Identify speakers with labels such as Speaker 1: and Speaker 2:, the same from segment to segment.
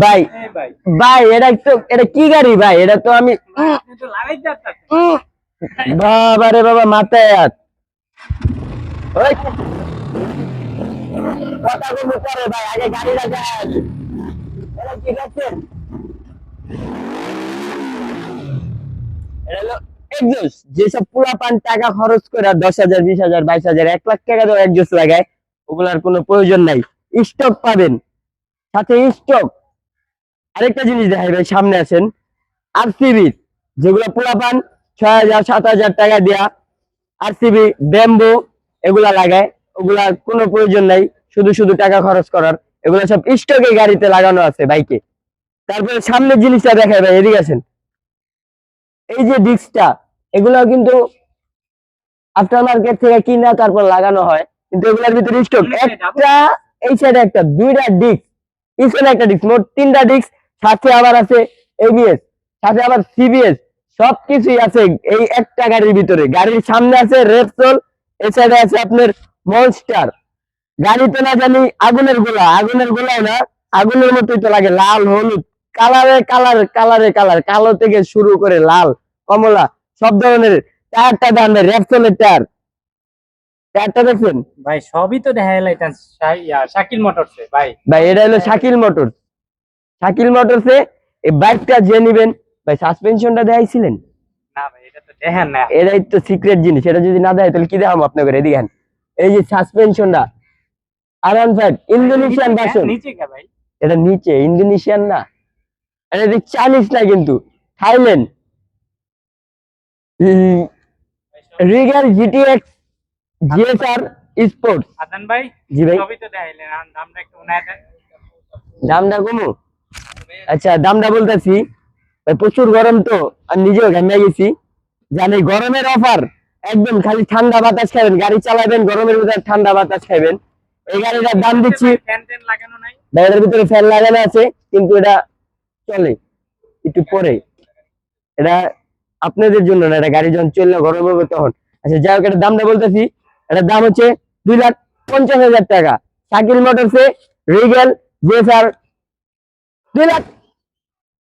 Speaker 1: ভাই ভাই
Speaker 2: এটা তো এটা কি গাড়ি ভাই? এটা তো আমি বাবা রে বাবা মাথায় হাত। বলব পরে ভাই আগে গাড়িটা যান ঠিক আছে এটা হলো একজোস যেসব পোলাপান টাকা খরচ করে দশ হাজার বিশ হাজার বাইশ হাজার এক লাখ টাকা দেওয়া একজোস লাগায় ওগুলার কোনো প্রয়োজন নাই। স্টক পাবেন। সাথে স্টক আরেকটা জিনিস দেখাই ভাই সামনে আছেন। আরসিবি যেগুলো পোলাপান ছয় হাজার সাত হাজার টাকা দেয়া আরসিবি ব্যাম্বো এগুলা লাগায়। ওগুলা কোনো প্রয়োজন নাই শুধু শুধু টাকা খরচ করার। এগুলো সব স্টকে গাড়িতে লাগানো আছে বাইকে। তারপরে সামনের জিনিসটা দেখায় ভাই এদিকে আছেন এই যে ডিস্কটা এগুলো কিন্তু আফটার মার্কেট থেকে কিনা তারপর লাগানো হয়। কিন্তু এগুলোর ভিতরে স্টক একটা এই সাইডে একটা দুইটা ডিস্ক পিছনে একটা ডিস্ক মোট তিনটা ডিস্ক সাথে আবার আছে এবিএস সাথে আবার সিবিএস সবকিছুই আছে এই একটা গাড়ির ভিতরে। গাড়ির সামনে আছে রেপসোল সাইডে আছে আপনার মনস্টার গাড়িতে না জানি আগুনের গোলা, আগুনের গোলাও না, আগুনের মতোই তো লাগে, লাল, হলুদ, কালারে কালার কালারে কালার, কালো থেকে শুরু করে লাল, কমলা, সব ধরনের টায়ারটা দাম রেপসোলের টায়ার। টায়ারটা দেখছেন
Speaker 1: ভাই সবই তো দেখা শাকিল মোটরসে ভাই।
Speaker 2: ভাই এটা হলো শাকিল মোটর শাকিল মোটরসে এই বাইকটা যে নিবেন ভাই সাসপেনশনটা দেখাইছিলেন?
Speaker 1: না ভাই এটা তো দেখেন না।
Speaker 2: এটাই তো সিক্রেট জিনিস এটা যদি না দেয় তাহলে কি দেখাম আপনাকে? এদিকে এই যে সাসপেনশনটা আরাম ফাইভ ইন্দোনেশিয়ান ভার্সন
Speaker 1: নিচে কে ভাই?
Speaker 2: এটা নিচে ইন্দোনেশিয়ান না। এটা দেখি চাইনিজ না কিন্তু থাইল্যান্ড রিগার জিটিএক্স জিএসআর স্পোর্টস।
Speaker 1: আদান ভাই
Speaker 2: জি ভাই।
Speaker 1: সবই তো দেখাইলেন দামটা একটু উনায় দেন।
Speaker 2: দামটা কমু? আচ্ছা দামটা বলতেছি প্রচুর গরম তো আর নিজেও ঘামিয়ে গেছি। জানি গরমের অফার একদম খালি ঠান্ডা বাতাস খাবেন গাড়ি চালাবেন গরমের ভিতরে ঠান্ডা বাতাস খাবেন। এই গাড়িটার দাম দিচ্ছি ভিতরে ফ্যান লাগানো আছে কিন্তু এটা চলে একটু পরে। এটা আপনাদের জন্য না এটা গাড়ি যখন চললে গরম হবে তখন। আচ্ছা যাই হোক এটার দামটা বলতেছি এটার দাম হচ্ছে দুই লাখ পঞ্চাশ হাজার টাকা। শাকিল মোটরসে রিগেল জেসার দুই লাখ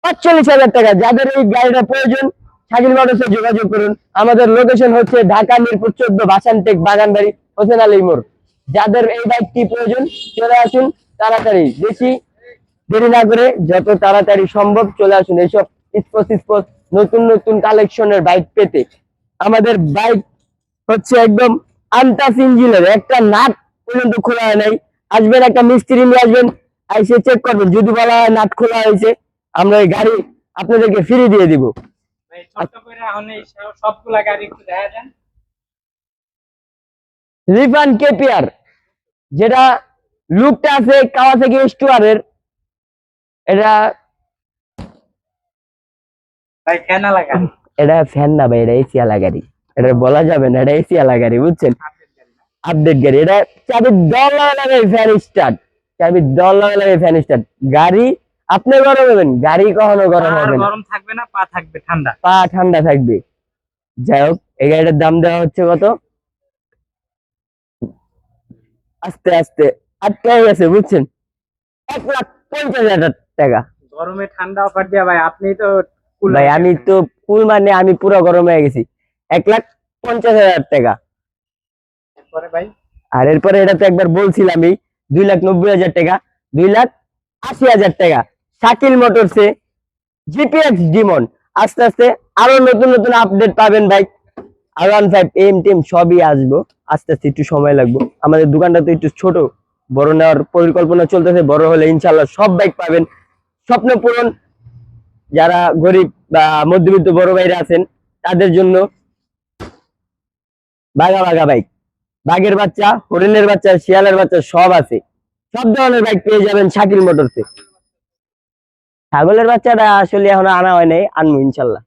Speaker 2: পাঁচচল্লিশ হাজার টাকা। যাদের এই গাড়িটা প্রয়োজন, শাকিল মোটরসে যোগাযোগ করুন। আমাদের লোকেশন হচ্ছে ঢাকা, মিরপুর, চোদ্দ বাসানটেক, বাগানবাড়ি, হোসেন আলী মোড়। যাদের এই বাইকটি প্রয়োজন, চলে আসুন তাড়াতাড়ি। বেশি দেরি না করে যত তাড়াতাড়ি সম্ভব চলে আসুন এইসব স্পোর্টস স্পোর্টস, নতুন নতুন কালেকশনের বাইক পেতে। আমাদের বাইক হচ্ছে একদম আনটাস ইঞ্জিনের একটা নাট পর্যন্ত খোলা হয় নাই। আসবেন একটা মিস্ত্রি নিয়ে আসবেন এসে চেক করবেন। যদি বলা হয় নাট খোলা হয়েছে আমরা এই গাড়ি আপনাদেরকে ফ্রি দিয়ে দিব। রিফান কেপিয়ার যেটা লুকটা আছে কাওয়া থেকে স্টুয়ারের এটা
Speaker 1: ভাই লাগান
Speaker 2: এটা ফ্যান না ভাই এটা এসি আলা গাড়ি এটা বলা যাবে না এটা এসি আলা গাড়ি বুঝছেন? আপডেট গাড়ি এটা চাবি দল লাগে ফ্যান স্টার্ট চাবি দল লাগে ফ্যান স্টার্ট গাড়ি আপনি গরম হবেন গাড়ি কখনো গরম হবে না।
Speaker 1: গরম থাকবে না পা থাকবে ঠান্ডা।
Speaker 2: পা ঠান্ডা থাকবে। যাই হোক এই গাড়িটার দাম দেওয়া হচ্ছে কত? আস্তে আস্তে আটকে গেছে বুঝছেন? এক লাখ পঞ্চাশ হাজার টাকা।
Speaker 1: গরমে ঠান্ডা অফার দিয়া ভাই আপনি তো
Speaker 2: ভাই আমি তো ফুল মানে আমি পুরো গরম হয়ে গেছি। এক লাখ পঞ্চাশ হাজার টাকা। আর এরপরে এটা তো একবার বলছিলামই দুই লাখ নব্বই হাজার টাকা দুই লাখ আশি হাজার টাকা। শাকিল মোটরসে জিপিএক্স ডিমন আস্তে আস্তে আরও নতুন নতুন আপডেট পাবেন ভাই। আর ওয়ান ফাইভ এম টেম সবই আসব। আস্তে আস্তে একটু সময় লাগবে। আমাদের দোকানটা তো একটু ছোট বড় নেওয়ার পরিকল্পনা চলতেছে। বড় হলে ইনশাল্লাহ সব বাইক পাবেন। স্বপ্ন পূরণ যারা গরিব বা মধ্যবিত্ত বড় ভাইরা আছেন তাদের জন্য বাঘা বাঘা বাইক বাঘের বাচ্চা, হরিণের বাচ্চা, শিয়ালের বাচ্চা, সব আছে। সব ধরনের বাইক পেয়ে যাবেন শাকিল মোটরসে। ছাগলের বাচ্চাটা আসলে এখন আনা হয় নাই, আনব ইনশাল্লাহ।